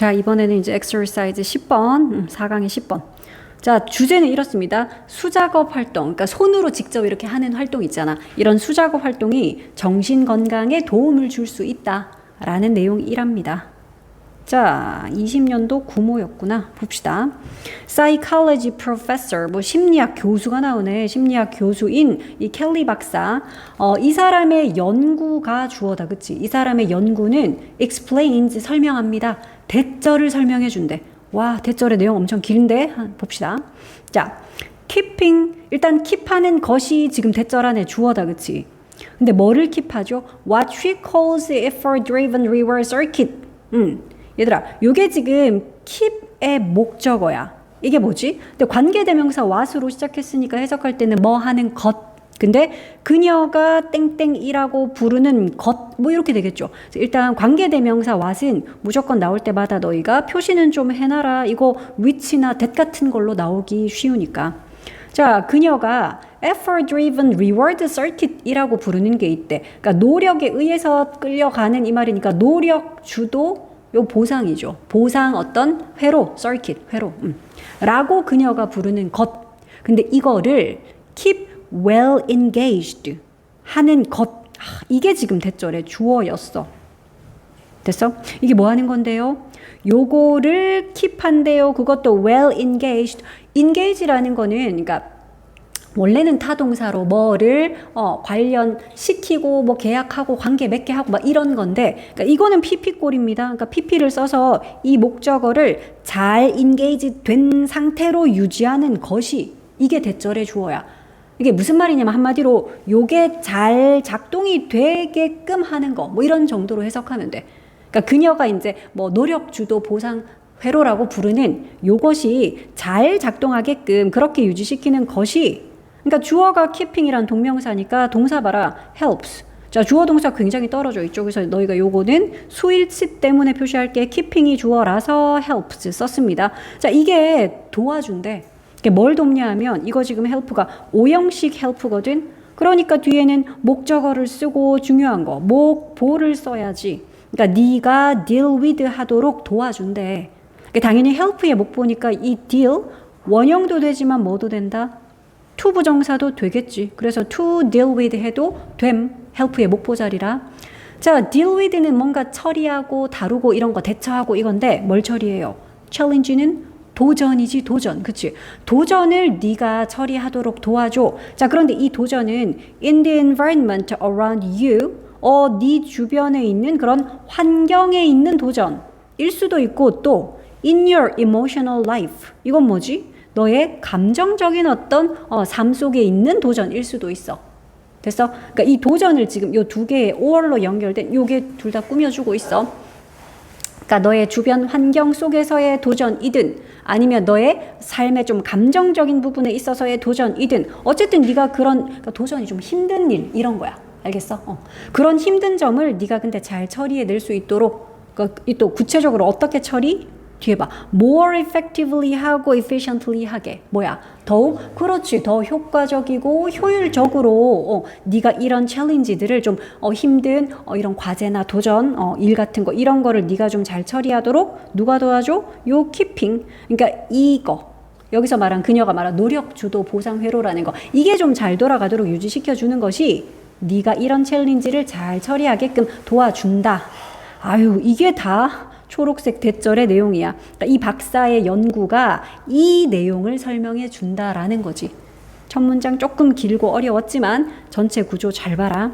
자, 이번에는 이제 exercise 10번, 음, 4강의 10번. 자, 주제는 이렇습니다. 수작업 활동, 그러니까 손으로 직접 이렇게 하는 활동 있잖아. 이런 수작업 활동이 정신 건강에 도움을 줄 수 있다 라는 내용이랍니다. 자, 20년도 구모였구나. 봅시다. Psychology professor, 뭐 심리학 교수가 나오네. 심리학 교수인 이 켈리 박사. 어, 이 사람의 연구가 주어다. 그치? 이 사람의 연구는 explains, 설명합니다. 대절을 설명해 준대. 와, 대절의 내용 엄청? 한- 봅시다. 자, keeping, 일단 keep하는 것이 지금 대절 안에 주어다. 그치? 근데 뭐를 킵하죠? What she calls effort-driven reward circuit. 음, 얘들아, 요게 지금 keep의 목적어야. 이게 뭐지? 근데 관계대명사 what으로 시작했으니까 해석할 때는 뭐 하는 것. 근데 그녀가 땡땡이라고 부르는 것, 뭐 이렇게 되겠죠. 일단 관계 대명사 what은 무조건 나올 때마다 너희가 표시는 좀 해놔라. 이거 which나 that 같은 걸로 나오기 쉬우니까. 자, 그녀가 effort driven reward circuit이라고 부르는 게 있대. 그러니까 노력에 의해서 끌려가는 이 말이니까 노력 주도 요 보상이죠. 보상 어떤 회로, circuit, 회로. 음. 라고 그녀가 부르는 것. 근데 이거를 keep well engaged 하는 것. 아, 이게 지금 대절의 주어였어. 됐어? 이게 뭐 하는 건데요? 요거를 킵한대요. 그것도 well engaged. engage라는 거는 그러니까 원래는 타동사로 뭐를 어, 관련시키고 뭐 계약하고 관계 맺게 하고 막 이런 건데 그러니까 이거는 PP 꼴입니다. 그러니까 PP를 써서 이 목적어를 잘 인게이지 된 상태로 유지하는 것이 이게 대절의 주어야. 이게 무슨 말이냐면 한마디로 요게 잘 작동이 되게끔 하는 거 뭐 이런 정도로 해석하면 돼. 그러니까 그녀가 이제 뭐 노력 주도 보상 회로라고 부르는 요것이 잘 작동하게끔 그렇게 유지시키는 것이 그러니까 주어가 keeping이란 동명사니까 동사 봐라 helps. 자 주어 동사 굉장히 떨어져 이쪽에서 너희가 요거는 수일치 때문에 표시할 게 keeping이 주어라서 helps 썼습니다. 자 이게 도와준대. 뭘 돕냐 하면 이거 지금 help가 오형식 help거든. 그러니까 뒤에는 목적어를 쓰고 중요한 거 목보를 써야지. 그러니까 네가 deal with 하도록 도와준대. 그러니까 당연히 help의 목보니까 이 deal 원형도 되지만 뭐도 된다. to 부정사도 되겠지. 그래서 to deal with 해도 됨. help의 목보 자리라. 자, deal with는 뭔가 처리하고 다루고 이런 거 대처하고 이건데 뭘 처리해요? challenge는 도전이지 도전. 그치? 도전을 네가 처리하도록 도와줘. 자, 그런데 이 도전은 in the environment around you 어, 네 주변에 있는 그런 환경에 있는 도전일 수도 있고 또 in your emotional life. 이건 뭐지? 너의 감정적인 어떤 어, 삶 속에 있는 도전일 수도 있어. 됐어? 그러니까 이 도전을 지금 요 두 개의 5월로 연결된 요게 둘 다 꾸며주고 있어. 그러니까 너의 주변 환경 속에서의 도전이든 아니면 너의 삶의 좀 감정적인 부분에 있어서의 도전이든 어쨌든 네가 그런 그러니까 도전이 좀 힘든 일 이런 거야. 알겠어? 어. 그런 힘든 점을 네가 근데 잘 처리해 낼 수 있도록 그러니까 이또 구체적으로 어떻게 처리? 뒤에 봐. more effectively 하고 efficiently 하게. 뭐야? 더욱 그렇지. 더 효과적이고 효율적으로 어, 네가 이런 챌린지들을 좀 어, 힘든 어, 이런 과제나 도전, 어, 일 같은 거 이런 거를 네가 좀 잘 처리하도록 누가 도와줘? 요 키핑. 그러니까 이거. 여기서 말한 그녀가 말한 노력 주도 보상 회로라는 거. 이게 좀 잘 돌아가도록 유지시켜 주는 것이 네가 이런 챌린지를 잘 처리하게끔 도와준다. 아유, 이게 다 초록색 대절의 내용이야. 그러니까 이 박사의 연구가 이 내용을 설명해 준다라는 거지. 첫 문장 조금 길고 어려웠지만 전체 구조 잘 봐라.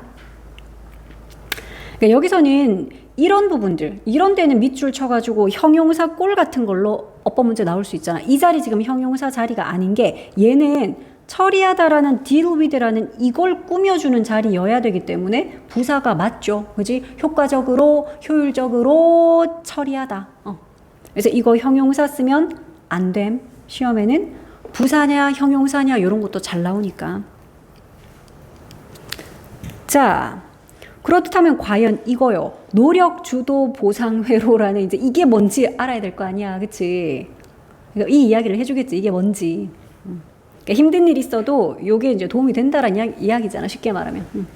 그러니까 여기서는 이런 부분들, 이런 데는 밑줄 쳐가지고 형용사 꼴 같은 걸로 어법 문제 나올 수 있잖아. 이 자리 지금 형용사 자리가 아닌 게 얘는 처리하다라는 deal with라는 이걸 꾸며주는 자리여야 되기 때문에 부사가 맞죠. 그지? 효과적으로, 효율적으로 처리하다. 어. 그래서 이거 형용사 쓰면 안 됨. 시험에는 부사냐, 형용사냐, 이런 것도 잘 나오니까. 자, 그렇다면 과연 이거요. 노력 주도 보상 회로라는 이제 이게 뭔지 알아야 될 거 아니야. 그치? 그러니까 이 이야기를 해주겠지. 이게 뭔지. 음. 그러니까 힘든 일 있어도 요게 이제 도움이 된다라는 이야- 이야 기잖아. 쉽게 말하면. 음.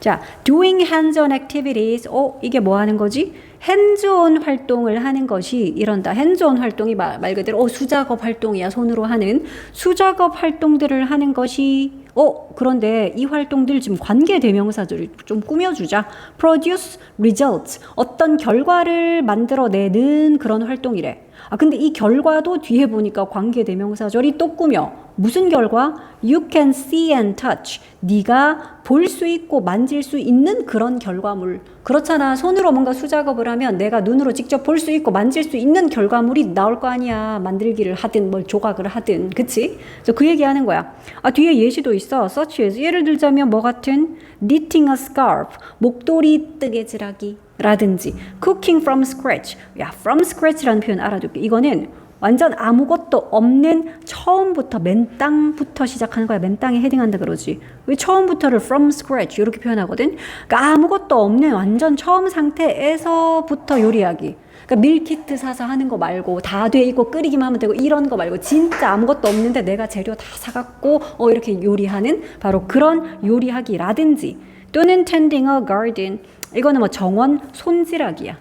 자, doing hands-on activities. 어, 이게 뭐 하는 거지? 핸즈온 활동을 하는 것이 이런다. 핸즈온 활동이 말, 말 그대로 어, 수작업 활동이야. 손으로 하는 수작업 활동들을 하는 것이 어, 그런데 이 활동들 지금 관계 대명사들을 좀 꾸며주자. produce results. 어떤 결과를 만들어내는 그런 활동이래. 아, 근데 이 결과도 뒤에 보니까 관계 대명사절이 또 꾸며. 무슨 결과? You can see and touch. 네가 볼 수 있고 만질 수 있는 그런 결과물. 그렇잖아. 손으로 뭔가 수작업을 하면 내가 눈으로 직접 볼 수 있고 만질 수 있는 결과물이 나올 거 아니야. 만들기를 하든 뭘 조각을 하든. 그치? 그래서 그 얘기 하는 거야. 아, 뒤에 예시도 있어. such as. 예를 들자면 뭐 같은? knitting a scarf. 목도리 뜨개질하기. 라든지 cooking from scratch. 야, from scratch라는 표현 알아둘게. 이거는 완전 아무것도 없는 처음부터 맨 땅부터 시작하는 거야. 맨 땅에 헤딩한다 그러지. 왜 처음부터를 from scratch 이렇게 표현하거든? 그러니까 아무것도 없는 완전 처음 상태에서부터 요리하기. 그러니까 밀키트 사서 하는 거 말고 다 돼 있고 끓이기만 하면 되고 이런 거 말고 진짜 아무것도 없는데 내가 재료 다 사갖고 어 이렇게 요리하는 바로 그런 요리하기라든지 또는 tending a garden 이거는 뭐 정원 손질하기야.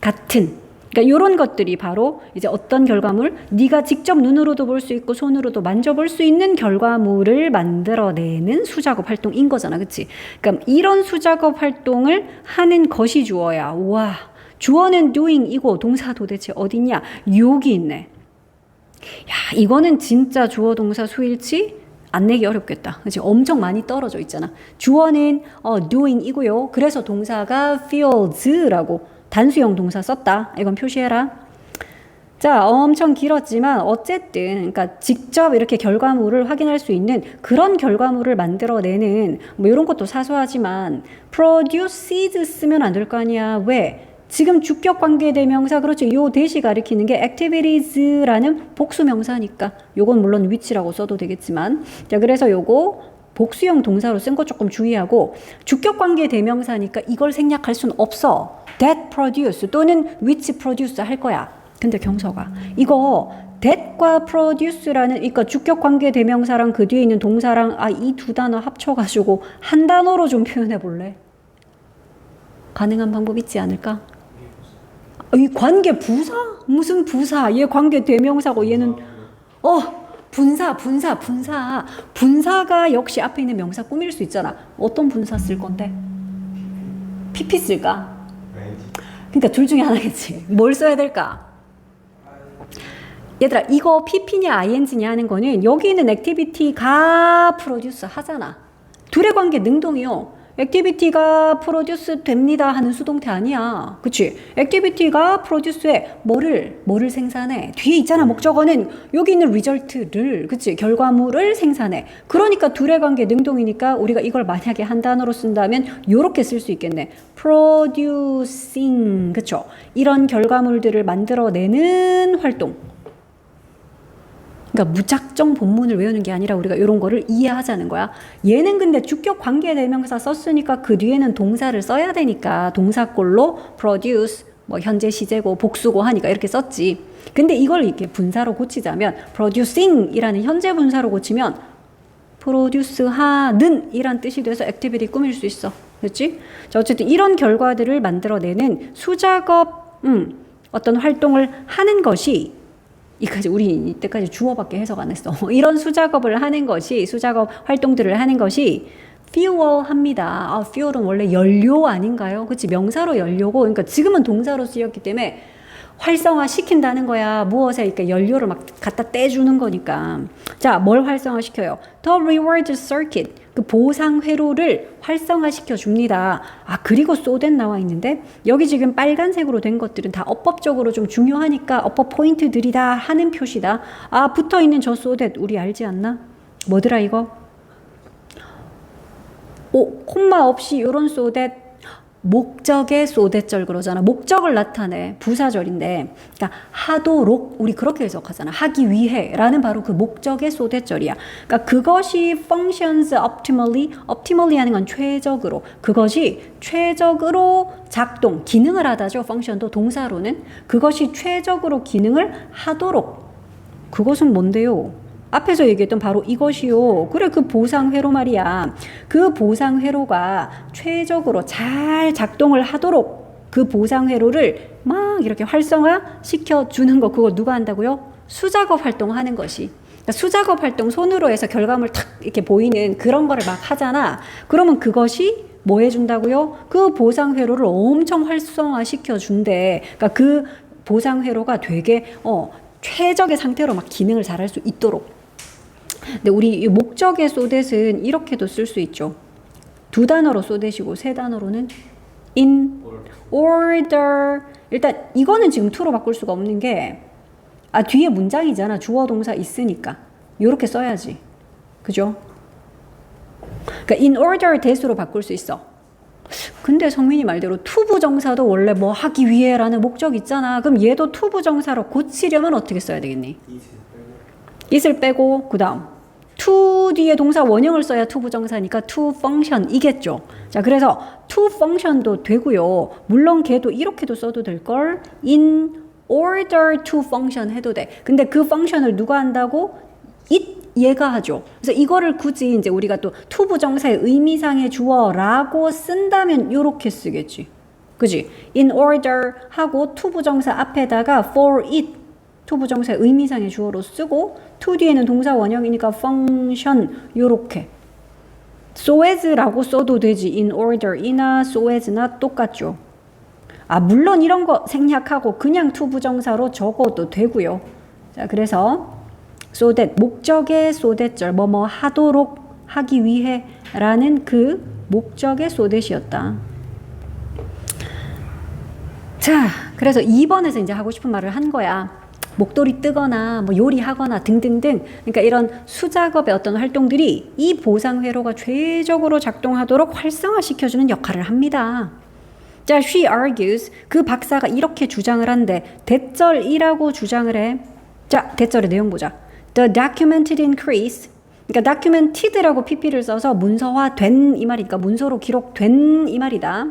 같은 그러니까 이런 것들이 바로 이제 어떤 결과물 네가 직접 눈으로도 볼 수 있고 손으로도 만져볼 수 있는 결과물을 만들어내는 수작업 활동인 거잖아 그치 그러니까 이런 수작업 활동을 하는 것이 주어야 와 주어는 doing이고 동사 도대체 어딨냐 여기 있네 야 이거는 진짜 주어 동사 수일치 안 내기 어렵겠다. 그치? 엄청 많이 떨어져 있잖아. 주어는 어, doing이고요. 그래서 동사가 fields라고 단수형 동사 썼다. 이건 표시해라. 자, 엄청 길었지만 어쨌든 그러니까 직접 이렇게 결과물을 확인할 수 있는 그런 결과물을 만들어내는 뭐 이런 것도 사소하지만 produces 쓰면 안 될 거 아니야. 왜? 지금 주격 관계 대명사 그렇죠. 요 대시 가리키는 게 activities라는 복수 명사니까 요건 물론 위치라고 써도 되겠지만 자 그래서 요거 복수형 동사로 쓴 거 조금 주의하고 주격 관계 대명사니까 이걸 생략할 수는 없어. that produce 또는 which produce 할 거야. 근데 경서가 이거 that과 produce라는 그러니까 주격 관계 대명사랑 그 뒤에 있는 동사랑 아 이 두 단어 합쳐 가지고 한 단어로 좀 표현해 볼래? 가능한 방법 있지 않을까? 이 관계 부사? 무슨 부사? 얘 관계 대명사고 얘는 어 분사 분사 분사 분사가 역시 앞에 있는 명사 꾸밀 수 있잖아. 어떤 분사 쓸 건데? PP 쓸까? 그러니까 둘 중에 하나겠지. 뭘 써야 될까? 얘들아 이거 PP냐 ING냐 하는 거는 여기 있는 액티비티가 프로듀스 하잖아. 둘의 관계 능동이요. 액티비티가 프로듀스 됩니다 하는 수동태 아니야. 그치? 액티비티가 프로듀스해 뭐를 뭐를 생산해. 뒤에 있잖아 목적어는 여기 있는 리절트를 그치? 결과물을 생산해. 그러니까 둘의 관계 능동이니까 우리가 이걸 만약에 한 단어로 쓴다면 요렇게 쓸 수 있겠네. producing 그쵸? 이런 결과물들을 만들어내는 활동. 그러니까 무작정 본문을 외우는 게 아니라 우리가 이런 거를 이해하자는 거야. 얘는 근데 주격 관계 대명사 썼으니까 그 뒤에는 동사를 써야 되니까 동사꼴로 produce 뭐 현재 시제고 복수고 하니까 이렇게 썼지. 근데 이걸 이렇게 분사로 고치자면 producing이라는 현재 분사로 고치면 produce 하는 이란 뜻이 돼서 액티비티 꾸밀 수 있어. 그렇지? 자, 어쨌든 이런 결과들을 만들어내는 수작업 음, 어떤 활동을 하는 것이 이까지 우리 이때까지 주어밖에 해석 안 했어. 이런 수작업을 하는 것이 수작업 활동들을 하는 것이 fuel합니다. 아, fuel은 원래 연료 아닌가요? 그치 명사로 연료고 그러니까 지금은 동사로 쓰였기 때문에 활성화 시킨다는 거야. 무엇에 그러니까 연료를 막 갖다 떼주는 거니까. 자, 뭘 활성화 시켜요? The reward circuit. 그 보상 회로를 활성화 시켜 줍니다. 아, 그리고 소된 나와 있는데 여기 지금 빨간색으로 된 것들은 다 어법적으로 좀 중요하니까 어법 포인트들이다 하는 표시다. 아, 붙어 있는 저 소댓 우리 알지 않나? 뭐더라 이거? 오, 콤마 없이 요런 소댓 목적의 소대절 그러잖아. 목적을 나타내 부사절인데, 그러니까 하도록 우리 그렇게 해석하잖아. 하기 위해라는 바로 그 목적의 소대절이야. 그러니까 그것이 functions optimally, optimally 하는 건 최적으로 그것이 최적으로 작동, 기능을 하다죠. function도 동사로는 그것이 최적으로 기능을 하도록 그것은 뭔데요? 앞에서 얘기했던 바로 이것이요. 그래 그 보상회로 말이야. 그 보상회로가 최적으로 잘 작동을 하도록 그 보상회로를 막 이렇게 활성화 시켜 주는 거 그거 누가 한다고요? 수작업 활동하는 것이. 그러니까 수작업 활동 손으로 해서 결과물 탁 이렇게 보이는 그런 거를 막 하잖아. 그러면 그것이 뭐 해준다고요? 그 보상 회로를 엄청 활성화 시켜 준대. 그러니까 그 보상 회로가 되게 어 최적의 상태로 막 기능을 잘할 수 있도록. 근데 우리 이 목적의 소댓은 이렇게도 쓸 수 있죠. 두 단어로 소댓이고 세 단어로는 in order. 일단 이거는 지금 to로 바꿀 수가 없는 게 아, 뒤에 문장이잖아. 주어 동사 있으니까. 요렇게 써야지. 그죠? 그러니까 in order that으로 바꿀 수 있어. 근데 성민이 말대로 투부 정사도 원래 뭐 하기 위해라는 목적 있잖아. 그럼 얘도 투부 정사로 고치려면 어떻게 써야 되겠니? it을 빼고 그 다음 to 뒤에 동사 원형을 써야 투부 정사니까 to function 이겠죠. 자, 그래서 to function도 되고요. 물론 걔도 이렇게도 써도 될 걸. in order to function 해도 돼. 근데 그 function을 누가 한다고? it 얘가 하죠. 그래서 이거를 굳이 이제 우리가 또 to 부정사의 의미상의 주어라고 쓴다면 요렇게 쓰겠지. 그지? in order 하고 to 부정사 앞에다가 for it to 부정사의 의미상의 주어로 쓰고 to 뒤에는 동사 원형이니까 function 요렇게 so as라고 써도 되지 in order이나 so as나 똑같죠. 아 물론 이런 거 생략하고 그냥 to 부정사로 적어도 되고요. 자 그래서 so that 목적의 so that절 뭐뭐 하도록 하기 위해라는 그 목적의 so that이었다. 자, 그래서 2번에서 이제 하고 싶은 말을 한 거야. 목도리 뜨거나 뭐 요리하거나 등등등 그러니까 이런 수작업의 어떤 활동들이 이 보상 회로가 최적으로 작동하도록 활성화시켜주는 역할을 합니다. 자, she argues 그 박사가 이렇게 주장을 한데 대절이라고 주장을 해. 자, 대절의 내용 보자. The documented increase 그러니까 documented라고 pp를 써서 문서화된 이 말이니까 문서로 기록된 이 말이다.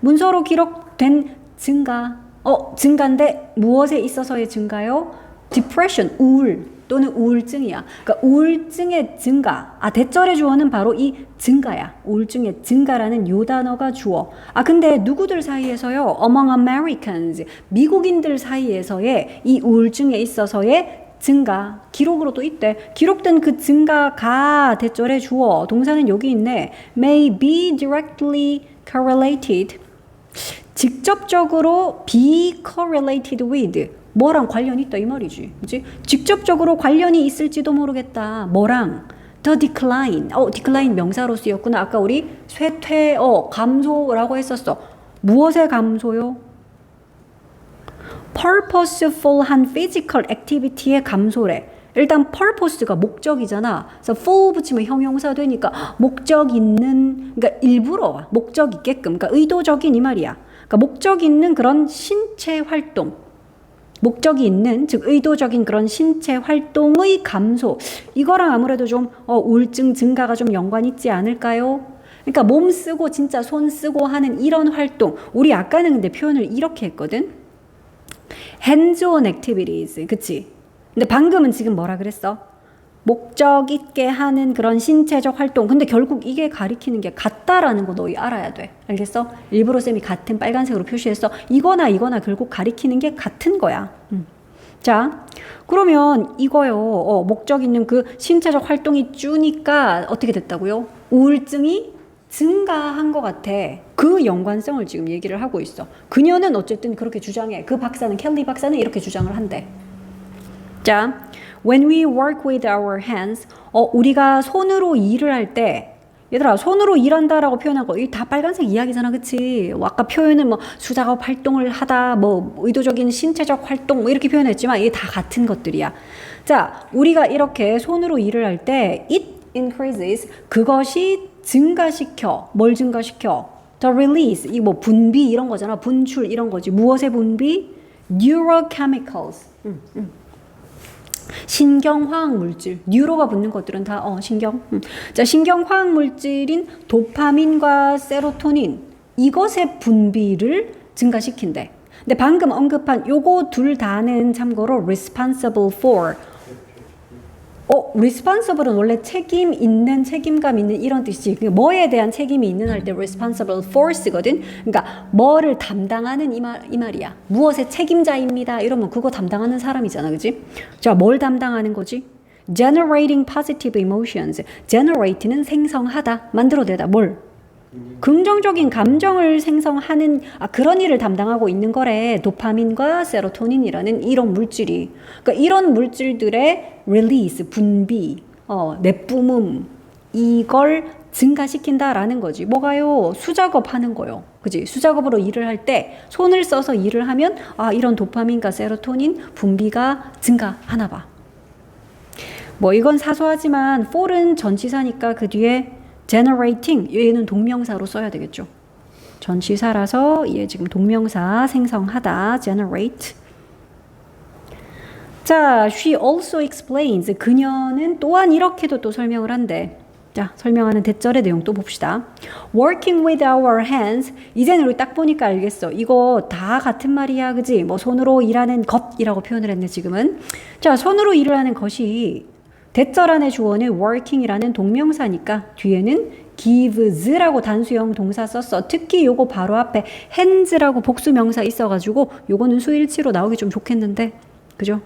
문서로 기록된 증가. 어, 증가인데 무엇에 있어서의 증가요? depression, 우울 또는 우울증이야. 그러니까 우울증의 증가. 아, 대절의 주어는 바로 이 증가야. 우울증의 증가라는 요 단어가 주어. 아, 근데 누구들 사이에서요? among Americans. 미국인들 사이에서의 이 우울증에 있어서의 증가 기록으로 또 있대 기록된 그 증가가 대절의 주어 동사는 여기 있네 may be directly correlated 직접적으로 be correlated with 뭐랑 관련이 있다 이 말이지. 그지 직접적으로 관련이 있을지도 모르겠다. 뭐랑? The decline. 어 decline 명사로 쓰였구나. 아까 우리 쇠퇴 어 감소라고 했었어. 무엇의 감소요? purposeful한 physical activity의 감소래. 일단 purpose가 목적이잖아. 그래서 full 붙이면 형용사 되니까 목적 있는 그러니까 일부러 목적 있게끔 그러니까 의도적인 이 말이야. 그러니까 목적 있는 그런 신체 활동. 목적이 있는 즉 의도적인 그런 신체 활동의 감소. 이거랑 아무래도 좀 어, 우울증 증가가 좀 연관 있지 않을까요? 그러니까 몸 쓰고 진짜 손 쓰고 하는 이런 활동. 우리 아까는 근데 표현을 이렇게 했거든. hands-on activities. 그치? 근데 방금은 지금 뭐라 그랬어? 목적 있게 하는 그런 신체적 활동. 근데 결국 이게 가리키는 게 같다라는 거 너희 알아야 돼. 알겠어? 일부러 쌤이 같은 빨간색으로 표시했어. 이거나 이거나 결국 가리키는 게 같은 거야. 음. 자, 그러면 이거요. 어, 목적 있는 그 신체적 활동이 주니까 어떻게 됐다고요? 우울증이 증가한 것 같아. 그 연관성을 지금 얘기를 하고 있어. 그녀는 어쨌든 그렇게 주장해. 그 박사는 켈리 박사는 이렇게 주장을 한대. 자, when we work with our hands, 어, 우리가 손으로 일을 할 때, 얘들아, 손으로 일한다라고 표현한 거, 이다 빨간색 이야기잖아, 그치? 뭐 아까 표현은 뭐 수작업 활동을 하다, 뭐 의도적인 신체적 활동, 뭐 이렇게 표현했지만 이게 다 같은 것들이야. 자, 우리가 이렇게 손으로 일을 할 때, it increases, 그것이 증가시켜, 뭘 증가시켜? The release, 이 뭐 분비 이런 거잖아, 분출 이런 거지. 무엇의 분비? Neurochemicals. 음, 음. 신경화학 물질, 뉴로가 붙는 것들은 다 어, 신경. 음. 자, 신경화학 물질인 도파민과 세로토닌 이것의 분비를 증가시킨대. 근데 방금 언급한 요거 둘 다는 참고로 responsible for 어, responsible은 원래 책임 있는, 책임감 있는 이런 뜻이지. 그 뭐에 대한 책임이 있는 할 때 responsible for 쓰거든. 그러니까 뭐를 담당하는 이, 말, 이 말이야. 무엇의 책임자입니다. 이러면 그거 담당하는 사람이잖아. 그지? 자, 뭘 담당하는 거지? generating positive emotions. generate는 생성하다, 만들어내다. 뭘? 긍정적인 감정을 생성하는 아, 그런 일을 담당하고 있는 거래. 도파민과 세로토닌이라는 이런 물질이. 그러니까 이런 물질들의 release, 분비, 어, 내뿜음 이걸 증가시킨다라는 거지. 뭐가요? 수작업 하는 거요. 그지? 수작업으로 일을 할 때 손을 써서 일을 하면 아, 이런 도파민과 세로토닌 분비가 증가하나 봐. 뭐 이건 사소하지만 for은 전치사니까 그 뒤에 generating 얘는 동명사로 써야 되겠죠. 전치사라서 얘 지금 동명사 생성하다 generate. 자, she also explains 그녀는 또한 이렇게도 또 설명을 한대. 자, 설명하는 대절의 내용 또 봅시다. Working with our hands. 이제는 우리 딱 보니까 알겠어. 이거 다 같은 말이야, 그지? 뭐 손으로 일하는 것이라고 표현을 했네, 지금은. 자, 손으로 일을 하는 것이 대절 안에 주어는 working이라는 동명사니까 뒤에는 gives라고 단수형 동사 썼어. 특히 요거 바로 앞에 hands라고 복수 명사 있어가지고 요거는 수일치로 나오기 좀 좋겠는데, 그죠?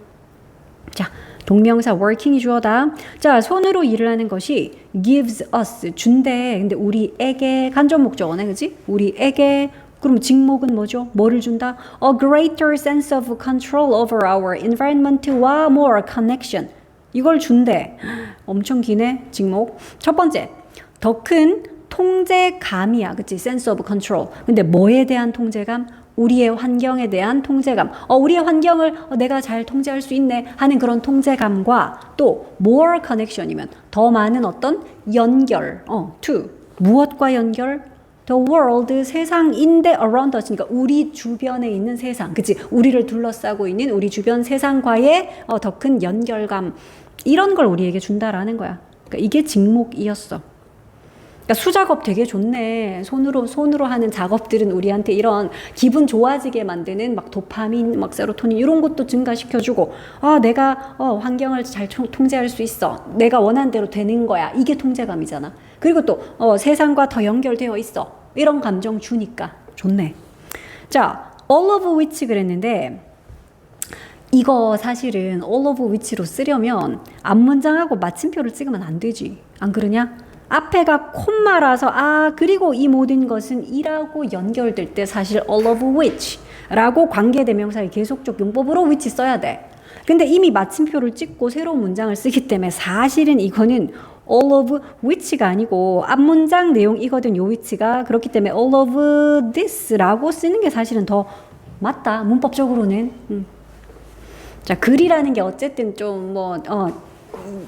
자, 동명사 working이 주어다. 자, 손으로 일을 하는 것이 gives us 준대. 근데 우리에게 간접 목적어네, 그지? 우리에게 그럼 직목은 뭐죠? 뭐를 준다? A greater sense of control over our environment와 more connection. 이걸 준대. 엄청 기네, 직목. 첫 번째, 더 큰 통제감이야. 그치? sense of control. 근데 뭐에 대한 통제감? 우리의 환경에 대한 통제감. 어, 우리의 환경을 어, 내가 잘 통제할 수 있네 하는 그런 통제감과 또 more connection이면 더 많은 어떤 연결. 어, to. 무엇과 연결? The world 세상인데 around us 그러니까 우리 주변에 있는 세상 그치 우리를 둘러싸고 있는 우리 주변 세상과의 어, 더 큰 연결감 이런 걸 우리에게 준다라는 거야. 그러니까 이게 직목이었어. 그러니까 수작업 되게 좋네. 손으로 손으로 하는 작업들은 우리한테 이런 기분 좋아지게 만드는 막 도파민 막 세로토닌 이런 것도 증가시켜주고 아 내가 어, 환경을 잘 통- 통제할 수 있어. 내가 원하는 대로 되는 거야. 이게 통제감이잖아. 그리고 또 어, 세상과 더 연결되어 있어. 이런 감정 주니까. 좋네. 자, all of which 그랬는데 이거 사실은 all of which로 쓰려면 앞문장하고 마침표를 찍으면 안 되지. 안 그러냐? 앞에가 콤마라서 아 그리고 이 모든 것은 이라고 연결될 때 사실 all of which라고 관계대명사의 계속적 용법으로 which 써야 돼. 근데 이미 마침표를 찍고 새로운 문장을 쓰기 때문에 사실은 이거는 all of which가 아니고 앞 문장 내용 이거든 요 which가 그렇기 때문에 all of this라고 쓰는 게 사실은 더 맞다 문법적으로는 음. 자 글이라는 게 어쨌든 좀 뭐 어,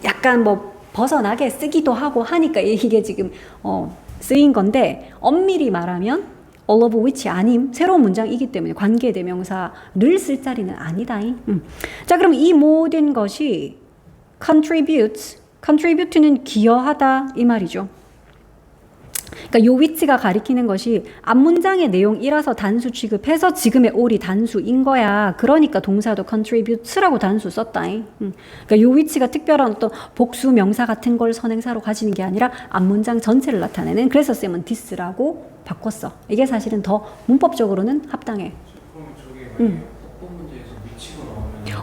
약간 뭐 벗어나게 쓰기도 하고 하니까 이게 지금 어, 쓰인 건데 엄밀히 말하면 all of which 아님 새로운 문장이기 때문에 관계대명사를 쓸 자리는 아니다잉. 음. 자 그럼 이 모든 것이 contributes contribute는 기여하다 이 말이죠. 그러니까 요 위치가 가리키는 것이 앞 문장의 내용이라서 단수 취급해서 지금의 all이 단수인 거야. 그러니까 동사도 contribute라고 단수 썼다잉. 음. 그러니까 요 위치가 특별한 어떤 복수 명사 같은 걸 선행사로 가지는 게 아니라 앞 문장 전체를 나타내는 그래서 쌤은 this라고 바꿨어. 이게 사실은 더 문법적으로는 합당해. 저게 음.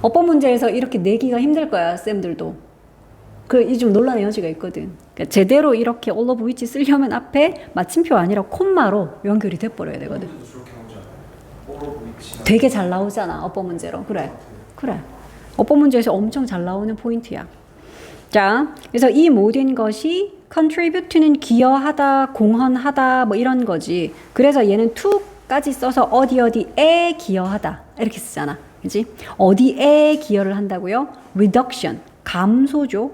어법 문제에서 이렇게 내기가 힘들 거야, 쌤들도. 그, 이 좀 논란의 여지가 있거든. 그러니까 제대로 이렇게 all of which 쓰려면 앞에 마침표 아니라 콤마로 연결이 돼버려야 되거든. 위치 되게 잘 나오잖아, 어법 문제로. 그래. 그래. 어법 문제에서 엄청 잘 나오는 포인트야. 자, 그래서 이 모든 것이 contribute는 기여하다, 공헌하다, 뭐 이런 거지. 그래서 얘는 to까지 써서 어디 어디에 기여하다. 이렇게 쓰잖아. 그지? 어디에 기여를 한다고요? reduction. 감소죠.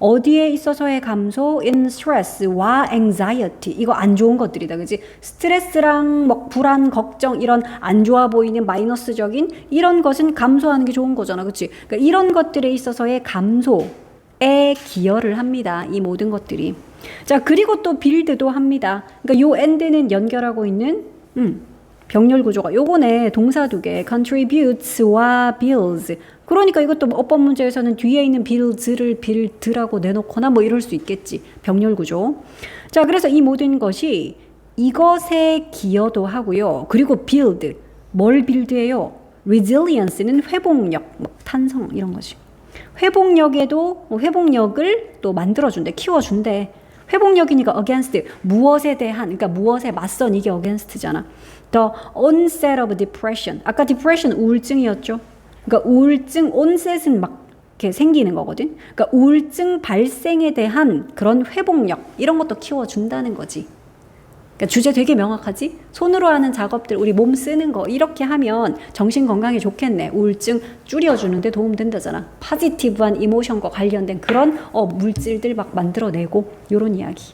어디에 있어서의 감소? in stress와 anxiety. 이거 안 좋은 것들이다. 그지? 스트레스랑 뭐 불안, 걱정 이런 안 좋아 보이는 마이너스적인 이런 것은 감소하는 게 좋은 거잖아. 그치? 그러니까 이런 것들에 있어서의 감소에 기여를 합니다. 이 모든 것들이. 자, 그리고 또 빌드도 합니다. 그러니까 요 end는 연결하고 있는 음, 병렬 구조가 요거네 동사 두 개 contributes와 builds. 그러니까 이것도 어법 문제에서는 뒤에 있는 builds를 build라고 내놓거나 뭐 이럴 수 있겠지. 병렬 구조. 자 그래서 이 모든 것이 이것에 기여도 하고요. 그리고 build 뭘 build해요? resilience는 회복력 뭐 탄성 이런 거지. 회복력에도 뭐 회복력을 또 만들어준대 키워준대. 회복력이니까 against 무엇에 대한 그러니까 무엇에 맞선 이게 against잖아. The onset of depression. 아까 depression 우울증이었죠. 그러니까 우울증 onset은 막 이렇게 생기는 거거든. 그러니까 우울증 발생에 대한 그런 회복력 이런 것도 키워준다는 거지. 그러니까 주제 되게 명확하지? 손으로 하는 작업들, 우리 몸 쓰는 거 이렇게 하면 정신 건강에 좋겠네. 우울증 줄여주는데 도움 된다잖아. 파지티브한 이모션과 관련된 그런 어, 물질들 막 만들어내고 이런 이야기.